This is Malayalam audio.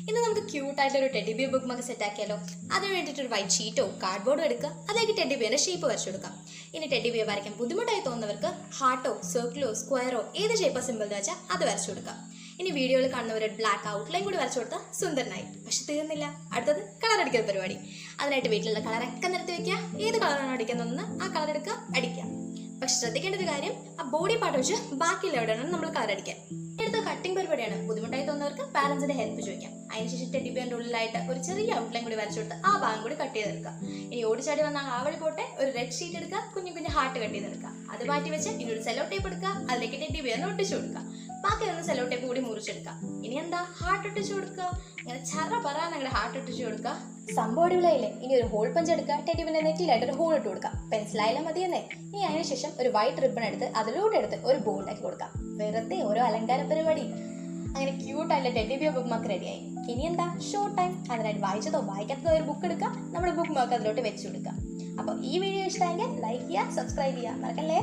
ഇന്ന് നമുക്ക് ക്യൂട്ടായിട്ടൊരു ഒരു ടെഡി ബിയർ ബുക്ക് നമുക്ക് സെറ്റ് ആക്കിയാലോ? അതിന് വേണ്ടിയിട്ട് ഒരു വൈറ്റ് ഷീറ്റോ കാർഡ്ബോർഡോ എടുക്കുക. അതിലേക്ക് ടെഡി ബിയറിന്റെ ഷേപ്പ് വരച്ചു കൊടുക്കാം. ഇനി ടെഡി ബിയർ വരയ്ക്കാൻ ബുദ്ധിമുട്ടായി തോന്നുന്നവർക്ക് ഹാർട്ടോ സർക്കിളോ സ്ക്വയറോ ഏത് ഷേപ്പോ സിമ്പിൾ എന്ന് വെച്ചാൽ അത് വരച്ചു കൊടുക്കാം. ഇനി വീഡിയോയിൽ കാണുന്നവരെ ബ്ലാക്ക് ഔട്ട്ലൈൻ കൂടി വരച്ചു കൊടുത്താൽ സുന്ദരനായി. പക്ഷെ തീർന്നില്ല. അടുത്തത് കളർ അടിക്കുന്ന പരിപാടി. അതിനായിട്ട് വീട്ടിലുള്ള കളറൊക്കെ നിരത്തി വെക്കുക. ഏത് കളറാണ് അടിക്കുന്നതെന്ന് ആ കളർ എടുക്കുക അടിക്കുക. പക്ഷെ ശ്രദ്ധിക്കേണ്ട ഒരു കാര്യം ആ ബോഡി പാർട്ട് വെച്ച് ബാക്കിയുള്ള എവിടെയാണ് നമ്മൾ കളർ അടിക്കാൻ. അടുത്ത കട്ടിംഗ് പരിപാടിയാണ്. ബുദ്ധിമുട്ടായി തോന്നുന്നവർക്ക് പാരന്റ്സിന്റെ ഹെൽപ്പ് ചോദിക്കാം. അതിനുശേഷം ടെഡി ബിയറിന്റെ ഉള്ളിലായിട്ട് ഒരു ചെറിയ ഔട്ട്ലൈൻ കൂടി വരച്ചു കൊടുത്ത് ആ ഭാഗം കൂടി കട്ട് ചെയ്തെടുക്കുക. ഇനി ഓടിച്ചാടി വന്നാൽ ആ വഴി പോട്ടെ ഒരു റെഡ് ഷീറ്റ് എടുക്കുക കുഞ്ഞു കുഞ്ഞു ഹാർട്ട് കട്ട് ചെയ്തെടുക്കുക. അത് മാറ്റി വെച്ച് ഇനി ഒരു സെലോ ടേപ്പ് എടുക്കുക അതിലേക്ക് ടെഡി ബിയറിന് ഒട്ടിച്ചു കൊടുക്കുക. ബാക്കി ഒന്ന് സെലോ ടേപ്പ് കൂടി മുറിച്ചെടുക്കുക ഇനി എന്താ? ഹാർട്ട് ഒട്ടിച്ചു കൊടുക്കുക. ഇങ്ങനെ ചറ പറ നിങ്ങളുടെ ഹാർട്ട് ഒട്ടിച്ചു കൊടുക്കുക. സംഭവം അടിപൊളിയായില്ലേ? ഇനി ഒരു ഹോൾ പഞ്ച് എടുക്കുക. ടെഡി പിന്നെ നെറ്റിലായിട്ട് ഒരു ഹോൾ ഇട്ട് കൊടുക്കുക. പെൻസിലായാലും മതിയെന്നേ ഇനി അതിനുശേഷം ഒരു വൈറ്റ് റിബൺ എടുത്ത് അതിലൂടെ എടുത്ത് ഒരു ബോ ഉണ്ടാക്കി കൊടുക്കാം വെറുതെ ഓരോ അലങ്കാര പരിപാടി. അങ്ങനെ ക്യൂട്ടായിട്ടുള്ള ടെഡി ബിയോ ബുക്ക് മാർക്ക് റെഡിയായി ഇനി എന്താ? ഷോർട്ട് ടൈം അതിനായിട്ട് വായിച്ചതോ വായിക്കാത്തതോ ഒരു ബുക്ക് എടുക്കുക. നമ്മുടെ ബുക്ക് മാർക്ക് അതിലോട്ട് വെച്ചു കൊടുക്കുക. അപ്പോൾ ഈ വീഡിയോ ഇഷ്ടമെങ്കിൽ ലൈക്ക് ചെയ്യുക സബ്സ്ക്രൈബ് ചെയ്യുക. മറക്കല്ലേ?